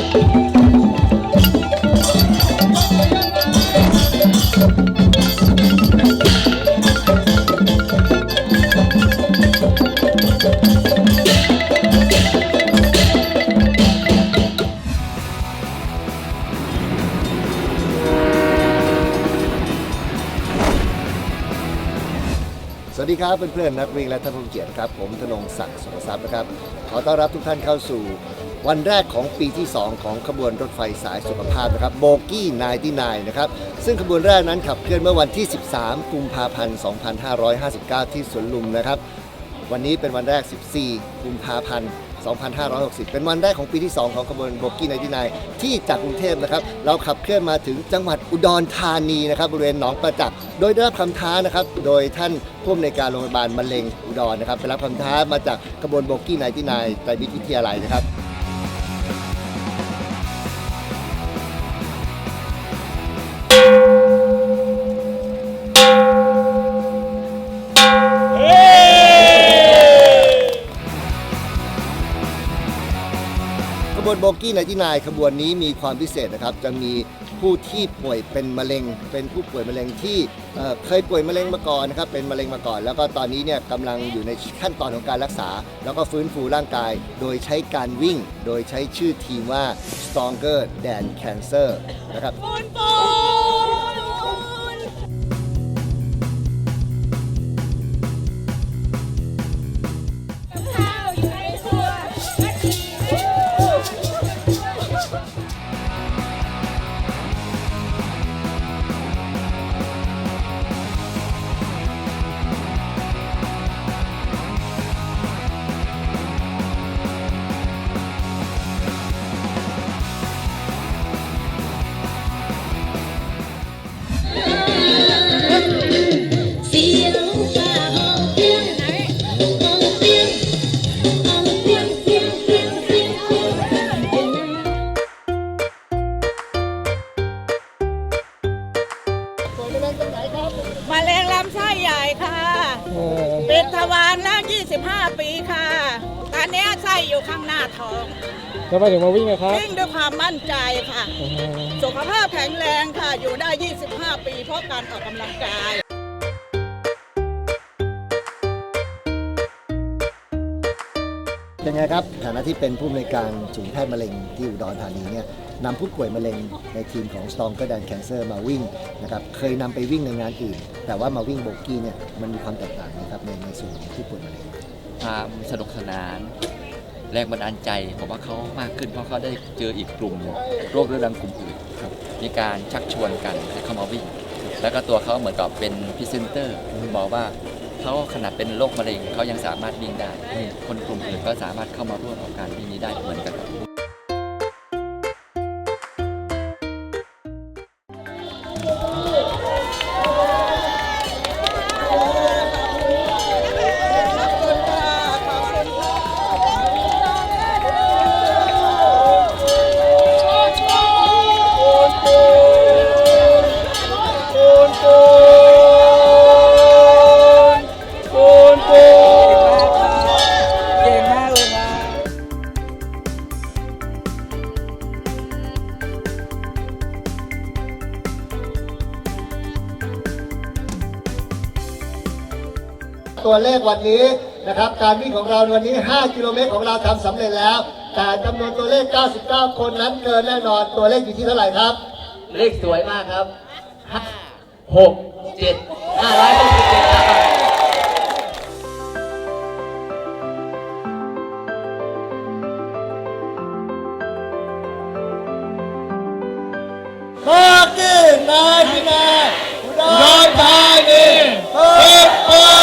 สวัสดีครับเพื่อนๆนักวิ่งและท่านผู้เกียรติครับ ผมธนงศักดิ์สุรทรัพย์นะครับ ขอต้อนรับทุกท่านเข้าสู่ วันแรกของปีที่ 2 ของขบวนรถไฟสายสุขภาพนะครับโบกี้99นะครับซึ่งขบวนแรกนั้นขับเคลื่อนเมื่อวันที่ 13 กุมภาพันธ์ 2559 ที่สวนลุมนะครับ วันนี้เป็นวันแรก 14 กุมภาพันธ์ 2560 เป็นวันแรกของปีที่ 2 ของขบวนโบกี้ในที่นายที่จากกรุงเทพนะครับ เราขับเคลื่อนมาถึงจังหวัดอุดรธานีนะครับบริเวณหนองประจักษ์โดยได้รับคำท้านะครับ โดยท่านผู้อำนวยการโรงพยาบาลมะเร็งอุดรนะครับไปรับคำท้ามาจากขบวนโบกี้ในที่นายไตรมิตรวิทยาลัยนะครับ วนโบกี้ในที่นายขบวนนี้มีความพิเศษนะครับ จะมีผู้ที่ป่วยเป็นมะเร็ง เป็นผู้ป่วยมะเร็งที่เอ่อเคยป่วยมะเร็งมาก่อนนะครับ เป็นมะเร็งมาก่อน แล้วก็ตอนนี้เนี่ยกำลังอยู่ในขั้นตอนของการรักษา แล้วก็ฟื้นฟูร่างกาย โดยใช้การวิ่ง โดยใช้ชื่อทีมว่า stronger than cancer นะครับ ปูนปูำไส้ใหญ่ค่ะเป็นทวารแล้ว25 ปีค่ะ ตอนนี้ไส้อยู่ข้างหน้าท้องทำไมถึงมาวิ่งอะครับวิ่งด้วยความมั่นใจค่ะสุขภาพแข็งแรงค่ะ อยู่ได้ 25 ปีเพราะการออกกำลังกาย เป็นไงครับฐานะที่เป็นผู้อำนวยการศูนย์แพทย์มะเร็งที่อุดรธานีเนี่ย นำผู้ป่วยมะเร็งในทีมของ Stronger Than Cancer มาวิ่งนะครับเคยนำไปวิ่งในงานอื่น แต่ว่ามาวิ่งโบกี้เนี่ยมันมีความแตกต่างนะครับในในส่วนของผู้ป่วยมะเร็งความสนุกสนาน แรงบันดาลใจผมว่าเขามากขึ้นเพราะเขาได้เจออีกกลุ่มหนึ่งโรคเรื้อรังกลุ่มอื่นมีการชักชวนกันให้เข้ามาวิ่ง แล้วก็ตัวเขาเหมือนกับเป็นพรีเซนเตอร์บอกว่าเขาขนาดเป็นโรคมะเร็งเขายังสามารถวิ่งได้ คนกลุ่มอื่นก็สามารถเข้ามาร่วมกับการวิ่งนี้ได้เหมือนกัน ตัวเลขวันนี้นะครับ การวิ่งของเราในวันนี้ 5 กิโลเมตรของเราทำสำเร็จแล้ว แต่จำนวนตัวเลข 99 คนนั้นเกินแน่นอนตัวเลขอยู่ที่เท่าไหร่ครับ เลขสวยมากครับห้าหกเจ็ดห้าร้อยหกสิบเจ็ดครับโบกี้นายที่นายอุดรธานีเปิดเปิ